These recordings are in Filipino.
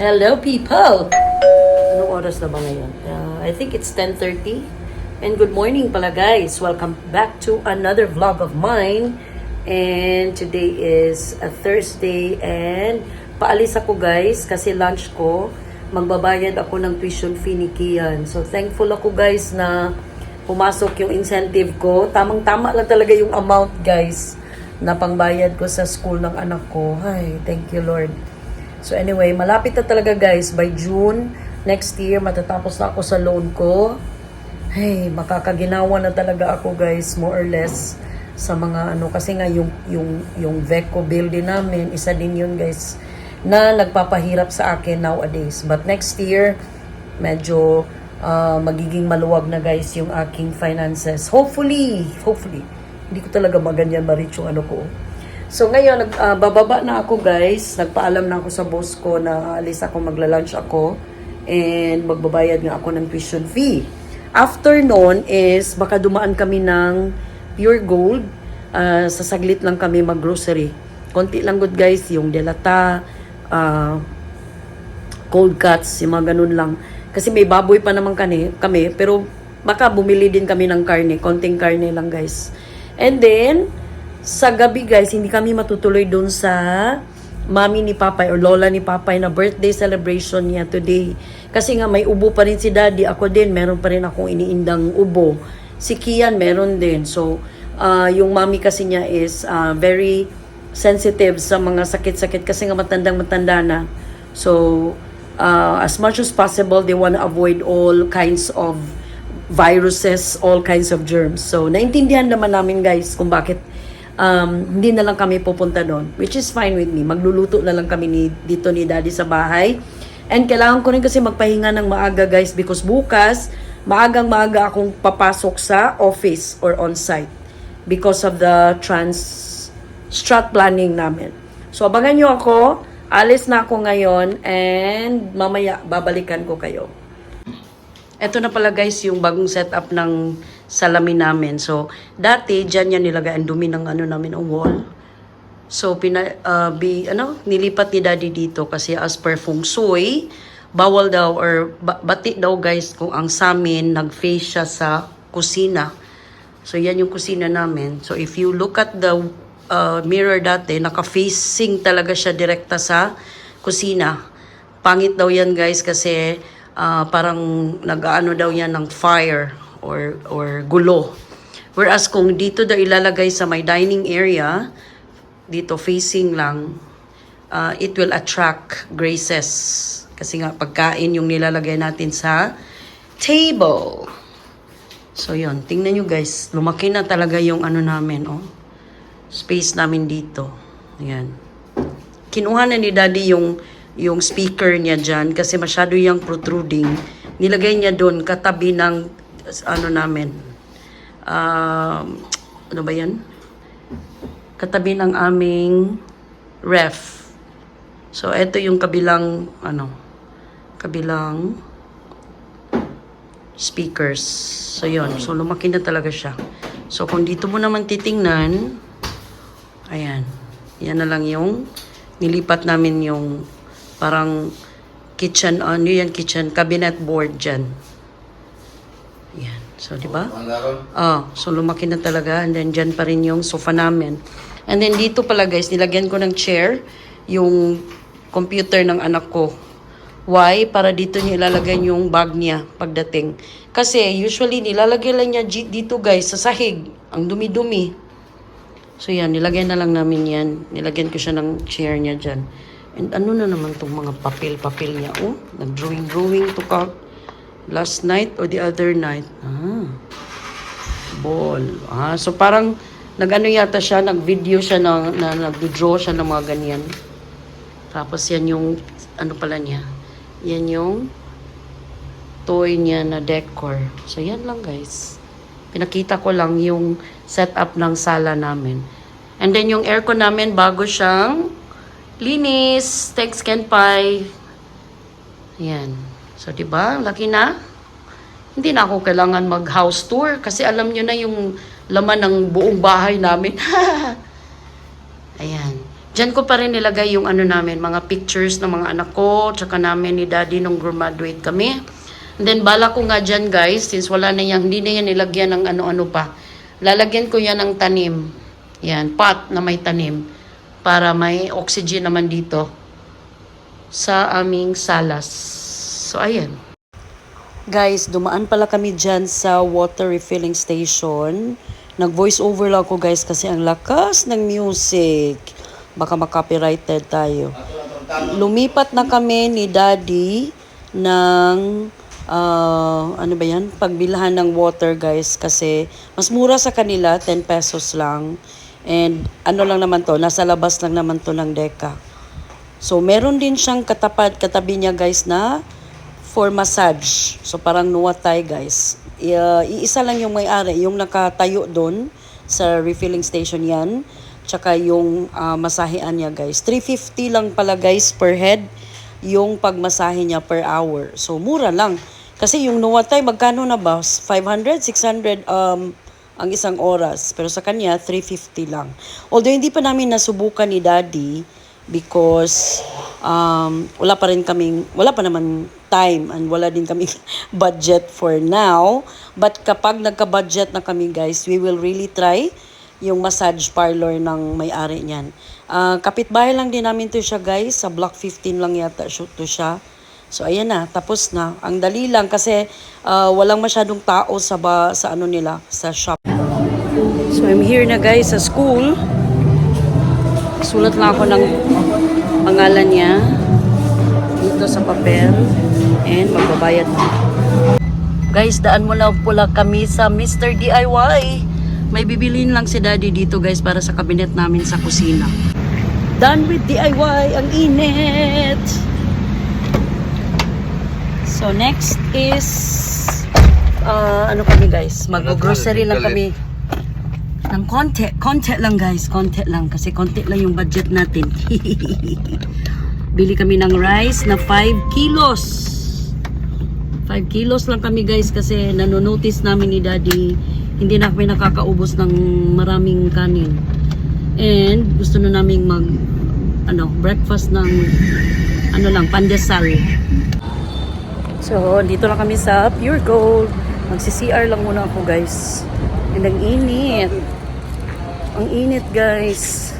Hello people! Anong oras na ba ngayon? Uh, I think it's 10.30. And good morning pala guys. Welcome back to another vlog of mine. And today is a Thursday and paalis ako guys kasi lunch ko. Magbabayad ako ng tuition fee ni Kian. So thankful ako guys na pumasok yung incentive ko. Tamang-tama lang talaga yung amount guys na pangbayad ko sa school ng anak ko. Ay, thank you Lord. So anyway, malapit na talaga guys. By June next year, matatapos na ako sa loan ko. Hey, makakaginawa na talaga ako guys, more or less sa mga ano kasi nga yung yung yung Veco building namin, isa din yun guys na nagpapahirap sa akin nowadays. But next year, medyo ah, magiging maluwag na guys yung aking finances. Hopefully, hopefully. Hindi ko talaga maganyan ma-reach ano ko. So ngayon, nag, ah, bababa na ako guys. Nagpaalam na ako sa boss ko na alis ako, magla-lunch ako. And magbabayad nga ako ng tuition fee. After noon is baka dumaan kami ng pure gold. Ah, sa saglit lang kami mag-grocery. Konti lang good guys, yung delata, ah, cold cuts, yung mga ganun lang. Kasi may baboy pa naman kami, kami pero baka bumili din kami ng karne, konting karne lang guys. And then, sa gabi guys, hindi kami matutuloy dun sa mami ni Papay or lola ni Papay na birthday celebration niya today. Kasi nga may ubo pa rin si daddy, ako din, meron pa rin akong iniindang ubo. Si Kian meron din. So, ah, yung mami kasi niya is ah, very sensitive sa mga sakit-sakit kasi nga matandang-matanda na. So, uh, as much as possible, they want to avoid all kinds of viruses, all kinds of germs. So, naintindihan naman namin guys kung bakit um, hindi na lang kami pupunta doon. Which is fine with me. Magluluto na lang kami ni, dito ni daddy sa bahay. And kailangan ko rin kasi magpahinga ng maaga guys because bukas, maagang maaga akong papasok sa office or on-site because of the trans strat planning namin. So, abangan nyo ako. Alis na ako ngayon and mamaya babalikan ko kayo. Ito na pala guys yung bagong setup ng salamin namin. So, dati dyan yan nilagay ang dumi ng ano namin, ang wall. So, pina, uh, bi, ano, nilipat ni daddy dito kasi as per feng shui, bawal daw or ba- bati daw guys kung ang samin nag-face siya sa kusina. So, yan yung kusina namin. So, if you look at the uh, mirror dati, naka-facing talaga siya direkta sa kusina. Pangit daw yan guys kasi ah, parang nag-ano daw yan ng fire or, or gulo. Whereas kung dito daw ilalagay sa my dining area, dito facing lang, uh, it will attract graces. Kasi nga pagkain yung nilalagay natin sa table. So yun, tingnan nyo guys, lumaki na talaga yung ano namin, oh. Space namin dito. Ayan. Kinuha na ni daddy yung yung speaker niya dyan kasi masyado yung protruding. Nilagay niya doon katabi ng ano namin. Um, ano ba yan? Katabi ng aming ref. So, ito yung kabilang, ano, kabilang speakers. So, yon So, lumaki na talaga siya. So, kung dito mo naman titingnan, ayan, yan na lang yung nilipat namin yung parang kitchen, ano yan, kitchen cabinet board dyan. Yan. So, di ba? Ah, so lumaki na talaga and then dyan pa rin yung sofa namin. And then dito pala guys, nilagyan ko ng chair yung computer ng anak ko. Why? Para dito niya ilalagay yung bag niya pagdating. Kasi usually nilalagay lang niya dito guys sa sahig. Ang dumi-dumi. So yan, nilagay na lang namin yan. Nilagyan ko siya ng chair niya dyan. And ano na naman tong mga papel-papel niya. Oh, nag-drawing-drawing to ka last night or the other night. Ah, ball. Ah, so parang nag-ano yata siya, nag-video siya, na, na nag-draw siya ng mga ganyan. Tapos yan yung, ano pala niya, yan yung toy niya na decor. So yan lang guys. Pinakita ko lang yung setup ng sala namin. And then yung aircon namin, bago siyang linis, text can pie. Yan. So, di ba? Laki na. Hindi na ako kailangan mag-house tour kasi alam nyo na yung laman ng buong bahay namin. Ayan. Diyan ko pa rin nilagay yung ano namin, mga pictures ng mga anak ko, tsaka namin ni daddy nung graduate kami. And then bala ko nga dyan guys, since wala na yan, hindi na yan nilagyan ng ano-ano pa. Lalagyan ko yan ng tanim. Yan, pot na may tanim. Para may oxygen naman dito sa aming salas. So, ayan. Guys, dumaan pala kami dyan sa water refilling station. Nag-voice over lang ako guys kasi ang lakas ng music. Baka makopyrighted tayo. Lumipat na kami ni Daddy ng ah, ano ba yan? Pagbilhan ng water guys kasi mas mura sa kanila, 10 pesos lang. And ano lang naman to, nasa labas lang naman to ng deka. So, meron din siyang katapat, katabi niya guys na for massage. So, parang nuwatay guys. I- uh, iisa lang yung may-ari, yung nakatayo doon sa refilling station yan. Tsaka yung uh, masahean niya guys. 350 lang pala guys per head yung pagmasahe niya per hour. So, mura lang. Kasi yung nuwatay, magkano na ba? 500, 600 um, ang isang oras. Pero sa kanya, 350 lang. Although hindi pa namin nasubukan ni Daddy because um, wala pa rin kaming, wala pa naman time and wala din kami budget for now. But kapag nagka-budget na kami guys, we will really try yung massage parlor ng may-ari niyan. Ah, kapitbahay lang din namin to siya guys, sa block 15 lang yata to siya. So ayan na, tapos na. Ang dali lang kasi ah, walang masyadong tao sa ba, sa ano nila, sa shop. So I'm here na guys sa school. Sulat lang ako ng pangalan niya dito sa papel and magbabayad na. Guys, daan mo lang pula kami sa Mr. DIY. May bibilin lang si Daddy dito guys para sa kabinet namin sa kusina. Done with DIY, ang init! So next is uh, ano kami guys, mag-grocery lang kami ng konti, konti lang guys, konti lang kasi konti lang yung budget natin. Bili kami ng rice na 5 kilos. 5 kilos lang kami guys kasi nanonotice namin ni daddy hindi na kami nakakaubos ng maraming kanin. And gusto na namin mag ano, breakfast ng ano lang, pandesal. So, dito lang kami sa Pure Gold. Magsi-CR lang muna ako, guys. And ang init. Ang init, guys.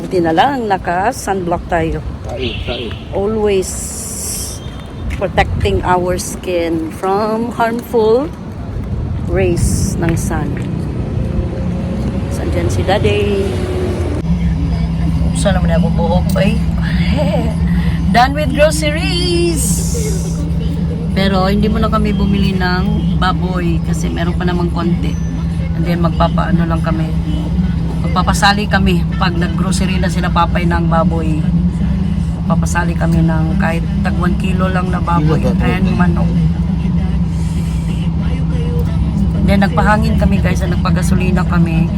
Buti na lang, naka-sunblock tayo. Always protecting our skin from harmful rays ng sun. Sandyan si Daddy. Saan naman ako buhok, ay? Done with groceries! Pero hindi mo na kami bumili ng baboy kasi meron pa namang konti. And then magpapaano lang kami. Magpapasali kami pag naggrocery na sila papay ng baboy. Magpapasali kami ng kahit tag 1 kilo lang na baboy and manok. Then nagpahangin kami guys, at nagpagasolina kami.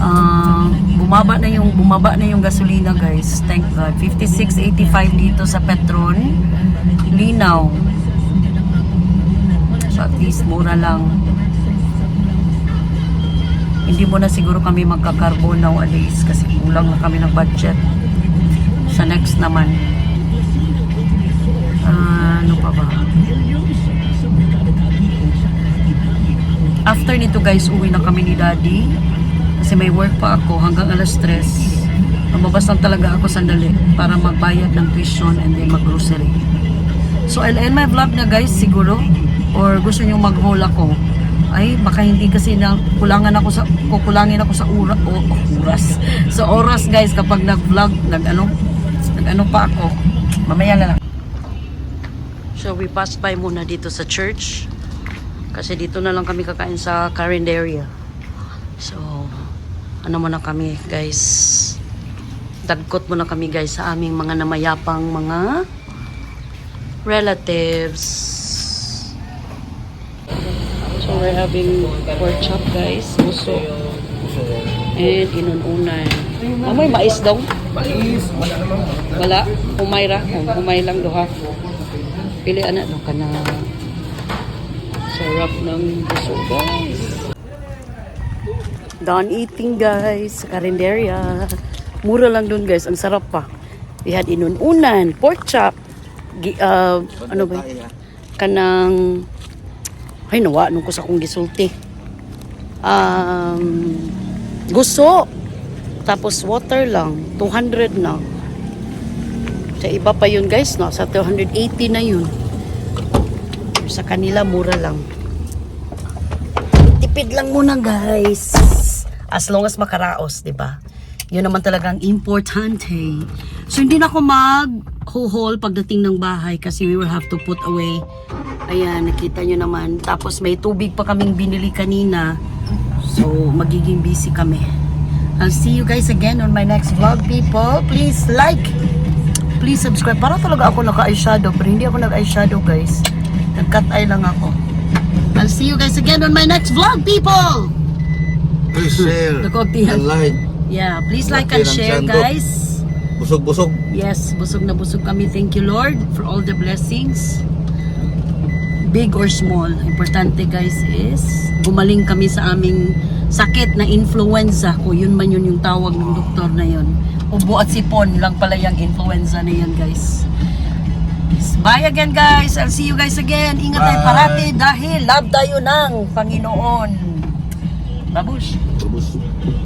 Ah, bumaba na yung bumaba na yung gasolina guys. Thank God. 56.85 dito sa Petron. Linaw. So at least mura lang. Hindi mo na siguro kami magkakarbo nowadays kasi kulang na kami ng budget. Sa next naman. Ah, ano pa ba? After nito guys, uwi na kami ni daddy. Kasi may work pa ako hanggang alas 3. Lumabas lang talaga ako sandali para magbayad ng tuition and then mag-grocery. So I'll end my vlog na guys siguro. Or gusto nyo mag-haul ako. Ay, baka hindi kasi na kulangan ako sa kukulangin ako sa ura, o, oras. Sa oras guys kapag nag-vlog, nag-ano, nag-ano pa ako. Mamaya na lang. So we passed by muna dito sa church. Kasi dito na lang kami kakain sa Carinderia. So, ano muna kami guys. Dagkot muna kami guys sa aming mga namayapang mga relatives. So, we're having pork chop guys. Puso. And inununan. Oh, may mais daw? Mais, wala. Humay ra. Oh, humay lang doha. Pili ana no kana. Sarap ng puso, guys. Done eating, guys. Sa karinderya. Mura lang doon guys, ang sarap pa. We had inununan, pork chop, gi, ah, ano ba? Kanang ay nawa nung ko sa kong gisulti. Um, gusto. Tapos water lang, 200 na. Sa iba pa yun guys, no? sa 280 na yun. Sa kanila mura lang. Tipid lang muna guys. As long as makaraos, 'di ba? Yun naman talagang importante. So hindi na ako mag haul pagdating ng bahay kasi we will have to put away. Ayan, nakita nyo naman. Tapos may tubig pa kaming binili kanina. So magiging busy kami. I'll see you guys again on my next vlog, people. Please like, please subscribe. Para talaga ako naka-eyeshadow, pero hindi ako nag-eyeshadow, guys. Nag-cut eye lang ako. I'll see you guys again on my next vlog, people! Please share and like. Yeah, please like and share, ko. guys. Busog-busog. Yes, busog na busog kami. Thank you, Lord, for all the blessings. Big or small. Importante, guys, is gumaling kami sa aming sakit na influenza. Kung yun man yun yung tawag ng doktor na yun. Ubo at sipon lang pala yung influenza na yun, guys. Bye again, guys. I'll see you guys again. Ingat tayo parati dahil love tayo ng Panginoon. Babush. Busog.